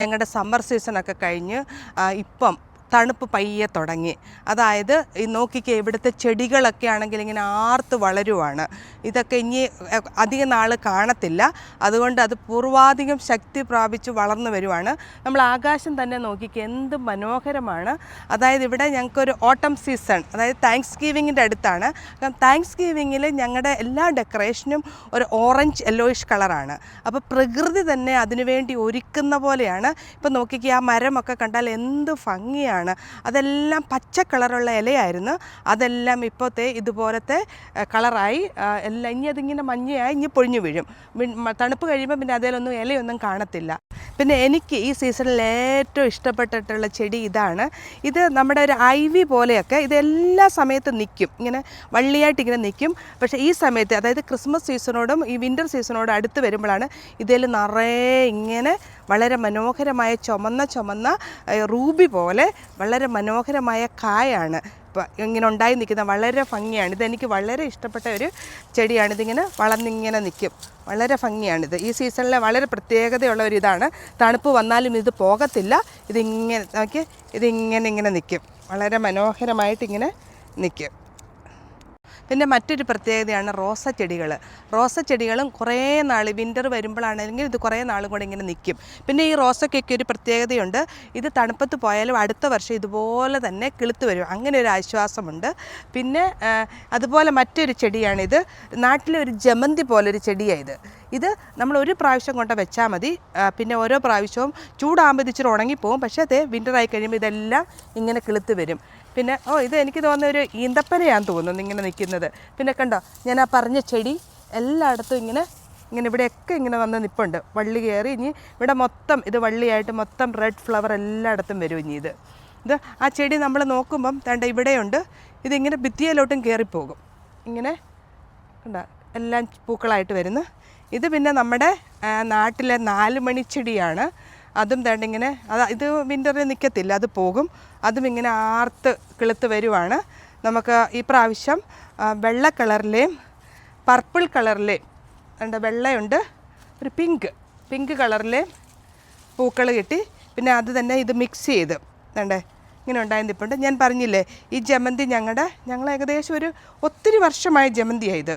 ഞങ്ങളുടെ സമ്മർ സീസണൊക്കെ കഴിഞ്ഞ് ആ, ഇപ്പം തണുപ്പ് പയ്യെ തുടങ്ങി. അതായത് ഈ നോക്കിക്കേ ഇവിടുത്തെ ചെടികളൊക്കെ ആണെങ്കിൽ ഇങ്ങനെ ആർത്ത് വളരുവാണ്. ഇതൊക്കെ ഇനി അധിക നാൾ കാണത്തില്ല. അതുകൊണ്ട് അത് പൂർവാധികം ശക്തി പ്രാപിച്ച് വളർന്നു വരുവാണ്. നമ്മൾ ആകാശം തന്നെ നോക്കിക്കേ എന്ത് മനോഹരമാണ്. അതായത് ഇവിടെ ഞങ്ങൾക്കൊരു ഓട്ടം സീസൺ അതായത് താങ്ക്സ് ഗീവിങ്ങിന്റെ അടുത്താണ്. കാരണം താങ്ക്സ് ഗീവിങ്ങിൽ ഞങ്ങളുടെ എല്ലാ ഡെക്കറേഷനും ഒരു ഓറഞ്ച് യെല്ലോയിഷ് കളറാണ്. അപ്പോൾ പ്രകൃതി തന്നെ അതിനുവേണ്ടി ഒരുക്കുന്ന പോലെയാണ്. ഇപ്പം നോക്കിക്കേ ആ മരമൊക്കെ കണ്ടാൽ എന്ത് ഭംഗിയാണ്. അതെല്ലാം പച്ച കളറുള്ള ഇലയായിരുന്നു. അതെല്ലാം ഇപ്പോഴത്തെ ഇതുപോലത്തെ കളറായി എല്ലാം ഇനി അതിങ്ങനെ മഞ്ഞയായി ഇനി പൊഴിഞ്ഞു വീഴും. തണുപ്പ് കഴിയുമ്പോൾ പിന്നെ അതിലൊന്നും ഇലയൊന്നും കാണത്തില്ല. പിന്നെ എനിക്ക് ഈ സീസണിൽ ഏറ്റവും ഇഷ്ടപ്പെട്ടിട്ടുള്ള ചെടി ഇതാണ്. ഇത് നമ്മുടെ ഒരു ഐവി പോലെയൊക്കെ ഇത് എല്ലാ സമയത്തും നിൽക്കും. ഇങ്ങനെ വള്ളിയായിട്ട് ഇങ്ങനെ നിൽക്കും. പക്ഷേ ഈ സമയത്ത് അതായത് ക്രിസ്മസ് സീസണോടും ഈ വിന്റർ സീസണോടും അടുത്ത് വരുമ്പോഴാണ് ഇതിൽ നിറയെ ഇങ്ങനെ വളരെ മനോഹരമായ ചുമന്ന ചുമന്ന റൂബി പോലെ വളരെ മനോഹരമായ കായാണ്. ഇങ്ങനെ ഉണ്ടായി നിൽക്കുന്ന വളരെ ഭംഗിയാണ്. ഇതെനിക്ക് വളരെ ഇഷ്ടപ്പെട്ട ഒരു ചെടിയാണ്. ഇതിങ്ങനെ വളർന്നിങ്ങനെ നിൽക്കും വളരെ ഭംഗിയാണിത് ഈ സീസണിലെ വളരെ പ്രത്യേകതയുള്ള ഒരു ഇതാണ്. തണുപ്പ് വന്നാലും ഇത് പോകത്തില്ല. ഇതിങ്ങനെ നോക്കി ഇതിങ്ങനെ ഇങ്ങനെ നിൽക്കും വളരെ മനോഹരമായിട്ടിങ്ങനെ നിൽക്കും പിന്നെ മറ്റൊരു പ്രത്യേകതയാണ് റോസ ചെടികൾ റോസ ചെടികളും കുറേ നാൾ വിന്റർ വരുമ്പോഴാണെങ്കിൽ ഇത് കുറേ നാളും കൂടെ ഇങ്ങനെ നിൽക്കും പിന്നെ ഈ റോസയ്ക്കൊക്കെ ഒരു പ്രത്യേകതയുണ്ട്. ഇത് തണുപ്പത്ത് പോയാലും അടുത്ത വർഷം ഇതുപോലെ തന്നെ കിളുത്ത് വരും. അങ്ങനെ ഒരു ആശ്വാസമുണ്ട്. പിന്നെ അതുപോലെ മറ്റൊരു ചെടിയാണിത്. നാട്ടിലെ ഒരു ജമന്തി പോലൊരു ചെടിയാണ് ഇത്. നമ്മൾ ഒരു പ്രാവശ്യം കൊണ്ട് വെച്ചാൽ മതി. പിന്നെ ഓരോ പ്രാവശ്യവും ചൂടാകുമ്പോൾ ഇച്ചിരി ഉണങ്ങിപ്പോവും. പക്ഷേ അത് വിന്ററായി കഴിയുമ്പോൾ ഇതെല്ലാം ഇങ്ങനെ കിളുത്ത് വരും. പിന്നെ ഓ ഇത് എനിക്ക് തോന്നുന്ന ഒരു ഈന്തപ്പനയാന്ന് തോന്നുന്നു ഇങ്ങനെ നിൽക്കുന്നത്. പിന്നെ കണ്ടോ ഞാൻ ആ പറഞ്ഞ ചെടി എല്ലായിടത്തും ഇങ്ങനെ ഇങ്ങനെ ഇവിടെയൊക്കെ ഇങ്ങനെ വന്ന് നിൽപ്പുണ്ട് വള്ളി കയറി ഇനി ഇവിടെ മൊത്തം ഇത് വള്ളിയായിട്ട് മൊത്തം റെഡ് ഫ്ലവർ എല്ലായിടത്തും വരും ഇനി ഇത്. ഇത് ആ ചെടി നമ്മൾ നോക്കുമ്പം തണ്ട ഇവിടെയുണ്ട്. ഇതിങ്ങനെ ഭിത്തിയിലോട്ടും കയറിപ്പോകും. ഇങ്ങനെ കണ്ട എല്ലാം പൂക്കളായിട്ട് വരുന്നു. ഇത് പിന്നെ നമ്മുടെ നാട്ടിലെ നാല് മണിച്ചെടിയാണ് അതും തേണ്ടിങ്ങനെ അത് ഇത് വിന്ററിൽ നിൽക്കത്തില്ല അത് പോകും. അതും ഇങ്ങനെ ആർത്ത് കിളുത്ത് വരുവാണ്. നമുക്ക് ഈ പ്രാവശ്യം വെള്ള കളറിലെയും പർപ്പിൾ കളറിലെയും ഉണ്ട് വെള്ളയുണ്ട്. ഒരു പിങ്ക് പിങ്ക് കളറിലെയും പൂക്കൾ കിട്ടി. പിന്നെ അത് തന്നെ ഇത് മിക്സ് ചെയ്ത് വേണ്ടേ ഇങ്ങനെ ഉണ്ടായി നിൽപ്പുണ്ട് ഞാൻ പറഞ്ഞില്ലേ ഈ ജമന്തി ഞങ്ങളുടെ ഞങ്ങൾ ഏകദേശം ഒരു ഒത്തിരി വർഷമായ ജമന്തിയാണ് ഇത്.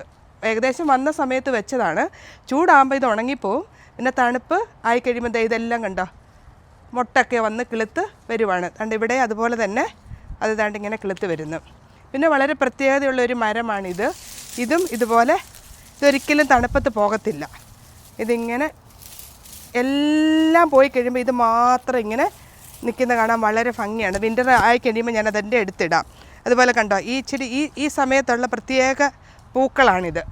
ഏകദേശം വന്ന സമയത്ത് വെച്ചതാണ്. ചൂടാകുമ്പോൾ ഇത് ഉണങ്ങിപ്പോവും. പിന്നെ തണുപ്പ് ആയി കഴിയുമ്പോൾ ഇതെല്ലാം കണ്ടോ? മുട്ടൊക്കെ വന്ന് കിളുത്ത് വരുവാണ്. അതുകൊണ്ട് ഇവിടെ അതുപോലെ തന്നെ അത് താണ്ട് ഇങ്ങനെ കിളുത്ത് വരുന്നു. പിന്നെ വളരെ പ്രത്യേകതയുള്ള ഒരു മരമാണിത്. ഇതും ഇതുപോലെ ഇതൊരിക്കലും തണുപ്പത്ത് പോകത്തില്ല. ഇതിങ്ങനെ എല്ലാം പോയി കഴിയുമ്പോൾ ഇത് മാത്രം ഇങ്ങനെ നിൽക്കുന്ന കാണാൻ വളരെ ഭംഗിയാണ്. വിന്റർ ആയി കഴിയുമ്പോൾ ഞാൻ അതെന്റെ എടുത്തിടാം അതുപോലെ കണ്ടോ ഈ ചെടി ഈ ഈ സമയത്തുള്ള പ്രത്യേക പൂക്കളാണിത്.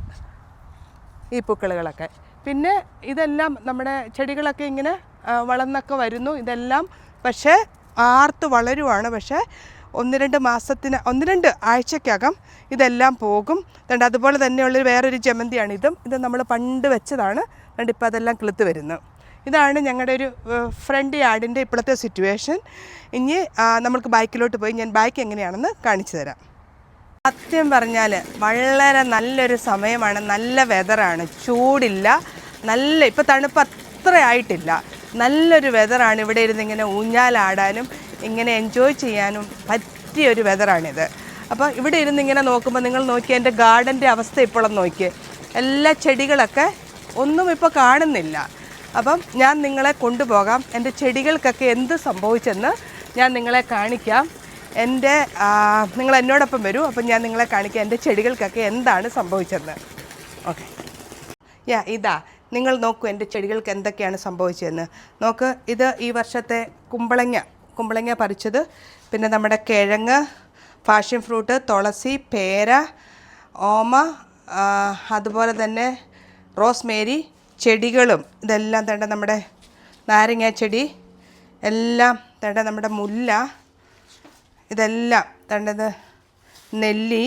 ഈ പൂക്കളുകളൊക്കെ. പിന്നെ ഇതെല്ലാം നമ്മുടെ ചെടികളൊക്കെ ഇങ്ങനെ വളർന്നൊക്കെ വരുന്നു. ഇതെല്ലാം പക്ഷേ ആർത്ത് വളരുവാണ്. പക്ഷേ ഒന്ന് രണ്ട് മാസത്തിന് ഒന്ന് രണ്ട് ആഴ്ചക്കകം ഇതെല്ലാം പോകും. അതുകൊണ്ട് അതുപോലെ തന്നെയുള്ളൊരു വേറൊരു ജമന്തിയാണ് ഇതും. ഇത് നമ്മൾ പണ്ട് വെച്ചതാണ്. അതുകൊണ്ട് ഇപ്പോൾ അതെല്ലാം കിളുത്ത് വരുന്നു. ഇതാണ് ഞങ്ങളുടെ ഒരു ഫ്രണ്ട് യാർഡിന്റെ ഇപ്പോഴത്തെ സിറ്റുവേഷൻ. ഇനി നമുക്ക് ബൈക്കിലോട്ട് പോയി ഞാൻ ബൈക്ക് എങ്ങനെയാണെന്ന് കാണിച്ചു തരാം. സത്യം പറഞ്ഞാൽ വളരെ നല്ലൊരു സമയമാണ്. നല്ല വെതറാണ് ചൂടില്ല. നല്ല ഇപ്പോൾ തണുപ്പ് അത്ര ആയിട്ടില്ല നല്ലൊരു വെതറാണ് ഇവിടെ ഇരുന്ന് ഇങ്ങനെ ഊഞ്ഞാലാടാനും ഇങ്ങനെ എൻജോയ് ചെയ്യാനും പറ്റിയൊരു വെതറാണിത് അപ്പോൾ ഇവിടെ ഇരുന്ന് ഇങ്ങനെ നോക്കുമ്പോൾ നിങ്ങൾ നോക്കി എന്റെ ഗാർഡന്റെ അവസ്ഥ ഇപ്പോഴും നോക്കിയേ. എല്ലാ ചെടികളൊക്കെ ഒന്നും ഇപ്പോൾ കാണുന്നില്ല. അപ്പം ഞാൻ നിങ്ങളെ കൊണ്ടുപോകാം. എന്റെ ചെടികൾക്കൊക്കെ എന്ത് സംഭവിച്ചെന്ന് ഞാൻ നിങ്ങളെ കാണിക്കാം. എന്റെ നിങ്ങൾ എന്നോടൊപ്പം വരൂ. അപ്പം ഞാൻ നിങ്ങളെ കാണിക്കാം എന്റെ ചെടികൾക്കൊക്കെ എന്താണ് സംഭവിച്ചതെന്ന്. ഓക്കെ. യാ ഇതാ. നിങ്ങൾ നോക്കൂ എന്റെ ചെടികൾക്ക് എന്തൊക്കെയാണ് സംഭവിച്ചതെന്ന്. നോക്ക് ഇത് ഈ വർഷത്തെ കുമ്പളങ്ങ. കുമ്പളങ്ങ പറിച്ചത് പിന്നെ നമ്മുടെ കിഴങ്ങ് ഫാഷൻ ഫ്രൂട്ട് തുളസി പേര ഓമ അതുപോലെ തന്നെ റോസ്മേരി ചെടികളും. ഇതെല്ലാം തേണ്ട നമ്മുടെ നാരങ്ങ ചെടി എല്ലാം തേണ്ട നമ്മുടെ മുല്ല ഇതെല്ലാം തണ്ടത് നെല്ലി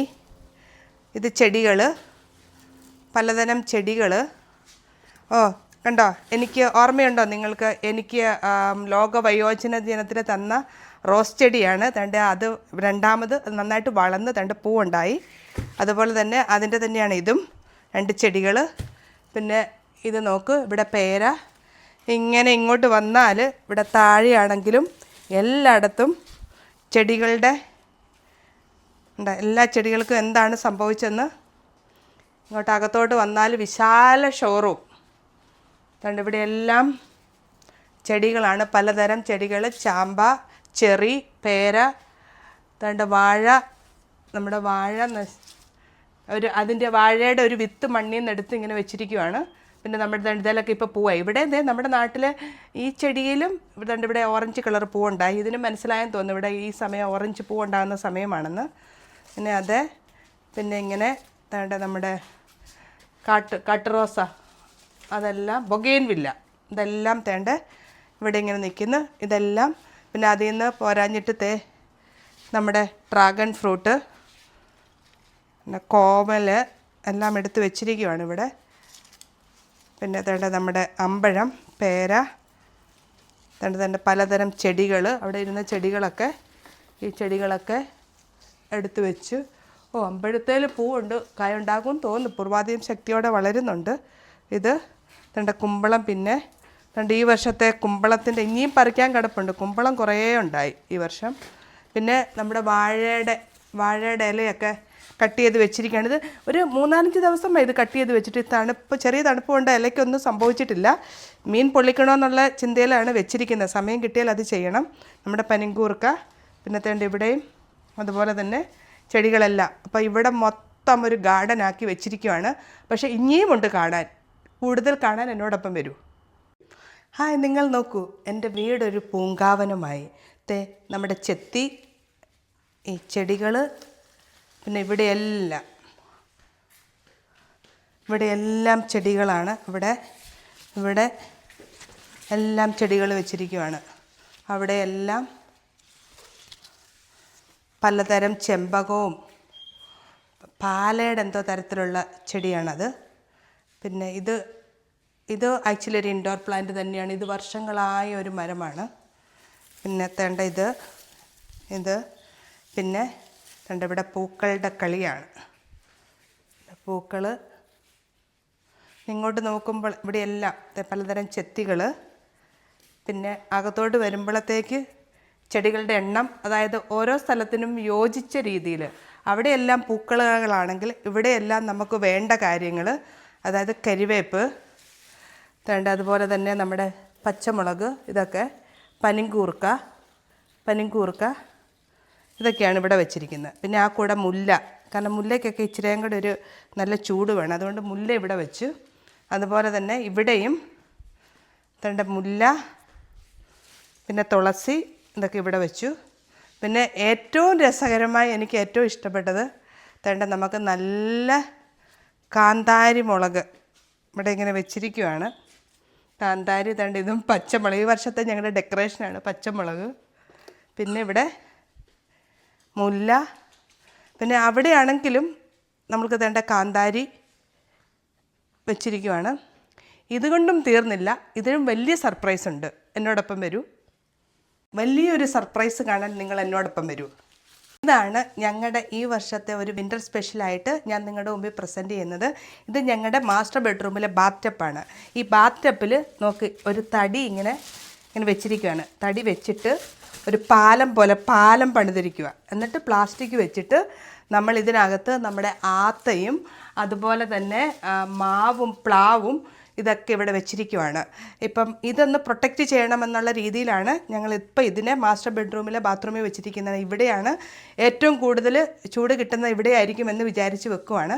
ഇത് ചെടികൾ പലതരം ചെടികൾ ഓ കണ്ടോ? എനിക്ക് ഓർമ്മയുണ്ടോ നിങ്ങൾക്ക്? എനിക്ക് ലോക വയോജന ദിനത്തിൽ തന്ന റോസ് ചെടിയാണ്. തണ്ട് അത് രണ്ടാമത് നന്നായിട്ട് വളർന്ന് തണ്ട് പൂവുണ്ടായി. അതുപോലെ തന്നെ അതിന്റെ തന്നെയാണ് ഇതും രണ്ട് ചെടികൾ പിന്നെ ഇത് നോക്ക് ഇവിടെ പേര. ഇങ്ങനെ ഇങ്ങോട്ട് വന്നാൽ ഇവിടെ താഴെയാണെങ്കിലും എല്ലായിടത്തും ചെടികളുടെ എല്ലാ ചെടികൾക്കും എന്താണ് സംഭവിച്ചെന്ന് ഇങ്ങോട്ട് അകത്തോട്ട് വന്നാൽ വിശാല ഷോറൂം. അതുകൊണ്ട് ഇവിടെ എല്ലാം ചെടികളാണ്. പലതരം ചെടികൾ ചാമ്പ ചെറി പേര അതുകൊണ്ട് വാഴ നമ്മുടെ വാഴ ഒരു അതിന്റെ വാഴയുടെ ഒരു വിത്ത് മണ്ണിൽ നിന്ന് എടുത്ത് ഇങ്ങനെ വെച്ചിരിക്കുവാണ്. പിന്നെ നമ്മുടെ ദണ്ടിതലൊക്കെ ഇപ്പോൾ പൂവായി ഇവിടെ എന്തേ നമ്മുടെ നാട്ടിൽ ഈ ചെടിയിലും ഇവിടെ ഇവിടെ ഓറഞ്ച് കളർ പൂവുണ്ടായി. ഇതിന് മനസ്സിലായെന്ന് തോന്നുന്നു. ഇവിടെ ഈ സമയം ഓറഞ്ച് പൂ ഉണ്ടാകുന്ന സമയമാണെന്ന്. പിന്നെ അത് പിന്നെ ഇങ്ങനെ വേണ്ട നമ്മുടെ കാട്ട് കാട്ടുറോസ അതെല്ലാം ബൊഗേൻ വില്ല. ഇതെല്ലാം തേണ്ട ഇവിടെ ഇങ്ങനെ നിൽക്കുന്നു ഇതെല്ലാം പിന്നെ അതിൽ നിന്ന് പോരാഞ്ഞിട്ട് തേ നമ്മുടെ ഡ്രാഗൺ ഫ്രൂട്ട് പിന്നെ കോമൽ എല്ലാം എടുത്ത് വെച്ചിരിക്കുവാണ് ഇവിടെ. പിന്നെ തേണ്ട നമ്മുടെ അമ്പഴം പേര തേണ്ട തേണ്ട പലതരം ചെടികൾ അവിടെ ഇരുന്ന ചെടികളൊക്കെ ഈ ചെടികളൊക്കെ എടുത്തു വെച്ചു. ഓ അമ്പഴത്തേൽ പൂവുണ്ട്. കായുണ്ടാകും തോന്നുന്നു. പൂർവാധികം ശക്തിയോടെ വളരുന്നുണ്ട്. ഇത് തേണ്ട കുമ്പളം പിന്നെ തേണ്ട ഈ വർഷത്തെ കുമ്പളത്തിന്റെ ഇനിയും പറിക്കാൻ കിടപ്പുണ്ട്. കുമ്പളം കുറേ ഉണ്ടായി ഈ വർഷം. പിന്നെ നമ്മുടെ വാഴയുടെ വാഴയുടെ ഇലയൊക്കെ കട്ട് ചെയ്ത് വെച്ചിരിക്കുകയാണ്. ഇത് ഒരു മൂന്നാലഞ്ച് ദിവസം ഇത് കട്ട് ചെയ്ത് വെച്ചിട്ട് തണുപ്പ് ചെറിയ തണുപ്പ് കൊണ്ട് ഇലയ്ക്കൊന്നും സംഭവിച്ചിട്ടില്ല. മീൻ പൊള്ളിക്കണമെന്നുള്ള ചിന്തയിലാണ് വെച്ചിരിക്കുന്നത്. സമയം കിട്ടിയാൽ അത് ചെയ്യണം. നമ്മുടെ പനിങ്കൂർക്ക പിന്നെ തേണ്ട ഇവിടെയും അതുപോലെ തന്നെ ചെടികളെല്ലാം. അപ്പോൾ ഇവിടെ മൊത്തം ഒരു ഗാർഡൻ ആക്കി വെച്ചിരിക്കുവാണ്. പക്ഷേ ഇനിയും ഉണ്ട് കാണാൻ. കൂടുതൽ കാണാൻ എന്നോടൊപ്പം വരൂ. ഹായ് നിങ്ങൾ നോക്കൂ. എന്റെ വീടൊരു പൂങ്കാവനമായി. തേ നമ്മുടെ ചെത്തി ഈ ചെടികൾ പിന്നെ ഇവിടെയെല്ലാം ഇവിടെ എല്ലാം ചെടികളാണ്. ഇവിടെ ഇവിടെ എല്ലാം ചെടികൾ വെച്ചിരിക്കുവാണ്. അവിടെ എല്ലാം പലതരം ചെമ്പകവും പാലയുടെ എന്തോ തരത്തിലുള്ള ചെടിയാണത്. പിന്നെ ഇത് ഇത് ആക്ച്വലി ഒരു ഇൻഡോർ പ്ലാന്റ് തന്നെയാണ്. ഇത് വർഷങ്ങളായ ഒരു മരമാണ്. പിന്നെ തേണ്ട ഇത് ഇത് പിന്നെ തേണ്ട ഇവിടെ പൂക്കളുടെ കളിയാണ്. പൂക്കൾ ഇങ്ങോട്ട് നോക്കുമ്പോൾ ഇവിടെയെല്ലാം പലതരം ചെത്തികൾ പിന്നെ അകത്തോട്ട് വരുമ്പോഴത്തേക്ക് ചെടികളുടെ എണ്ണം അതായത് ഓരോ സ്ഥലത്തിനും യോജിച്ച രീതിയിൽ അവിടെയെല്ലാം പൂക്കളുകളാണെങ്കിൽ ഇവിടെയെല്ലാം നമുക്ക് വേണ്ട കാര്യങ്ങൾ അതായത് കരിവേപ്പ് വേണ്ട അതുപോലെ തന്നെ നമ്മുടെ പച്ചമുളക് ഇതൊക്കെ പനിങ്കൂർക്ക പനിങ്കൂർക്ക ഇതൊക്കെയാണ് ഇവിടെ വെച്ചിരിക്കുന്നത്. പിന്നെ ആ കൂടെ മുല്ല. കാരണം മുല്ലയ്ക്കൊക്കെ ഇച്ചിരിയും കൂടെ ഒരു നല്ല ചൂട് വേണം. അതുകൊണ്ട് മുല്ല ഇവിടെ വെച്ചു. അതുപോലെ തന്നെ ഇവിടെയും തണ്ട മുല്ല പിന്നെ തുളസി ഇതൊക്കെ ഇവിടെ വെച്ചു. പിന്നെ ഏറ്റവും രസകരമായി എനിക്ക് ഏറ്റവും ഇഷ്ടപ്പെട്ടത് തേണ്ട നമുക്ക് നല്ല കാന്താരി മുളക് ഇവിടെ ഇങ്ങനെ വെച്ചിരിക്കുവാണ്. കാന്താരി തേണ്ട ഇതും പച്ചമുളക്. ഈ വർഷത്തെ ഞങ്ങളുടെ ഡെക്കറേഷനാണ് പച്ചമുളക്. പിന്നെ ഇവിടെ മുല്ല. പിന്നെ അവിടെയാണെങ്കിലും നമ്മൾക്ക് തേണ്ട കാന്താരി വെച്ചിരിക്കുവാണ്. ഇതുകൊണ്ടും തീർന്നില്ല. ഇതിനും വലിയ സർപ്രൈസ് ഉണ്ട്. എന്നോടൊപ്പം വരൂ. വലിയൊരു സർപ്രൈസ് കാണാൻ നിങ്ങൾ എന്നോടൊപ്പം വരൂ. ഇതാണ് ഞങ്ങളുടെ ഈ വർഷത്തെ ഒരു വിന്റർ സ്പെഷ്യലായിട്ട് ഞാൻ നിങ്ങളുടെ മുമ്പിൽ പ്രസന്റ് ചെയ്യുന്നത്. ഇത് ഞങ്ങളുടെ മാസ്റ്റർ ബെഡ്റൂമിലെ ബാത്തപ്പാണ് ഈ ബാത്തപ്പിൽ നോക്ക് ഒരു തടി ഇങ്ങനെ ഇങ്ങനെ വെച്ചിരിക്കുകയാണ് തടി വെച്ചിട്ട് ഒരു പാലം പോലെ പാലം പണിതിരിക്കുക. എന്നിട്ട് പ്ലാസ്റ്റിക് വെച്ചിട്ട് നമ്മൾ ഇതിനകത്ത് നമ്മുടെ ആത്തയും അതുപോലെ തന്നെ മാവും പ്ലാവും ഇതൊക്കെ ഇവിടെ വെച്ചിരിക്കുവാണ്. ഇപ്പം ഇതൊന്ന് പ്രൊട്ടക്റ്റ് ചെയ്യണമെന്നുള്ള രീതിയിലാണ് ഞങ്ങൾ ഇപ്പം ഇതിനെ മാസ്റ്റർ ബെഡ്റൂമിലെ ബാത്റൂമിൽ വെച്ചിരിക്കുന്നത്. ഇവിടെയാണ് ഏറ്റവും കൂടുതൽ ചൂട് കിട്ടുന്ന ഇവിടെയായിരിക്കും എന്ന് വിചാരിച്ച് വെക്കുവാണ്.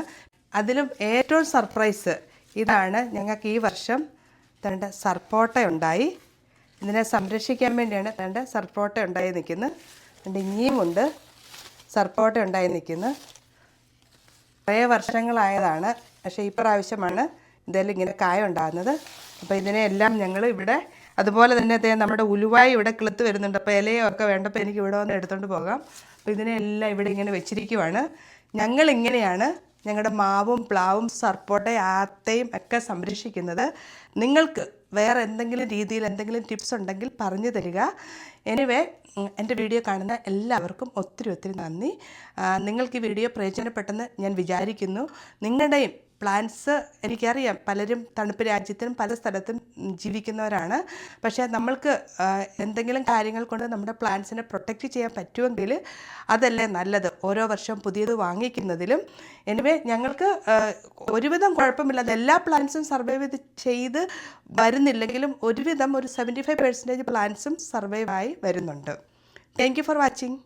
അതിലും ഏറ്റവും സർപ്രൈസ് ഇതാണ് ഞങ്ങൾക്ക് ഈ വർഷം തേണ്ട സർപ്പോട്ട ഉണ്ടായി ഇതിനെ സംരക്ഷിക്കാൻ വേണ്ടിയാണ് രണ്ട് സർപ്പോട്ട ഉണ്ടായി നിൽക്കുന്നത്. രണ്ട് ഇഞ്ഞിയുമുണ്ട് സർപ്പോട്ട ഉണ്ടായി നിൽക്കുന്നത്. കുറേ വർഷങ്ങളായതാണ്. പക്ഷേ ഈ പ്രാവശ്യമാണ് ഇതെല്ലാം ഇങ്ങനെ കായ ഉണ്ടാകുന്നത്. അപ്പോൾ ഇതിനെയെല്ലാം ഞങ്ങൾ ഇവിടെ അതുപോലെ തന്നെ നമ്മുടെ ഉലുവായി ഇവിടെ കിളുത്ത് വരുന്നുണ്ട്. അപ്പോൾ ഇലയൊക്കെ വേണ്ടപ്പോൾ എനിക്ക് ഇവിടെ വന്ന് എടുത്തുകൊണ്ട് പോകാം. അപ്പോൾ ഇതിനെല്ലാം ഇവിടെ ഇങ്ങനെ വെച്ചിരിക്കുവാണ്. ഞങ്ങൾ ഇങ്ങനെയാണ് ഞങ്ങളുടെ മാവും പ്ലാവും സർപ്പോട്ട ആത്തയും ഒക്കെ സംരക്ഷിക്കുന്നത്. നിങ്ങൾക്ക് വേറെ എന്തെങ്കിലും രീതിയിൽ എന്തെങ്കിലും ടിപ്സ് ഉണ്ടെങ്കിൽ പറഞ്ഞു തരിക. എനിവേ എന്റെ വീഡിയോ കാണുന്ന എല്ലാവർക്കും ഒത്തിരി ഒത്തിരി നന്ദി. നിങ്ങൾക്ക് ഈ വീഡിയോ പ്രയോജനപ്പെട്ടെന്ന് ഞാൻ വിചാരിക്കുന്നു. നിങ്ങളുടെയും പ്ലാന്റ്സ് എനിക്കറിയാം. പലരും തണുപ്പ് രാജ്യത്തിനും പല സ്ഥലത്തും ജീവിക്കുന്നവരാണ്. പക്ഷേ നമ്മൾക്ക് എന്തെങ്കിലും കാര്യങ്ങൾ കൊണ്ട് നമ്മുടെ പ്ലാന്റ്സിനെ പ്രൊട്ടക്റ്റ് ചെയ്യാൻ പറ്റുമെങ്കിൽ അതല്ലേ നല്ലത്. ഓരോ വർഷം പുതിയത് വാങ്ങിക്കുന്നതിലും. എനിവേ ഞങ്ങൾക്ക് ഒരുവിധം കുഴപ്പമില്ലാതെ എല്ലാ പ്ലാന്റ്സും സർവൈവ് ചെയ്ത് വരുന്നില്ലെങ്കിലും ഒരുവിധം ഒരു സെവന്റി ഫൈവ് പെർസെന്റേജ് പ്ലാന്റ്സും സർവൈവ് ആയി വരുന്നുണ്ട്. Thank you for watching.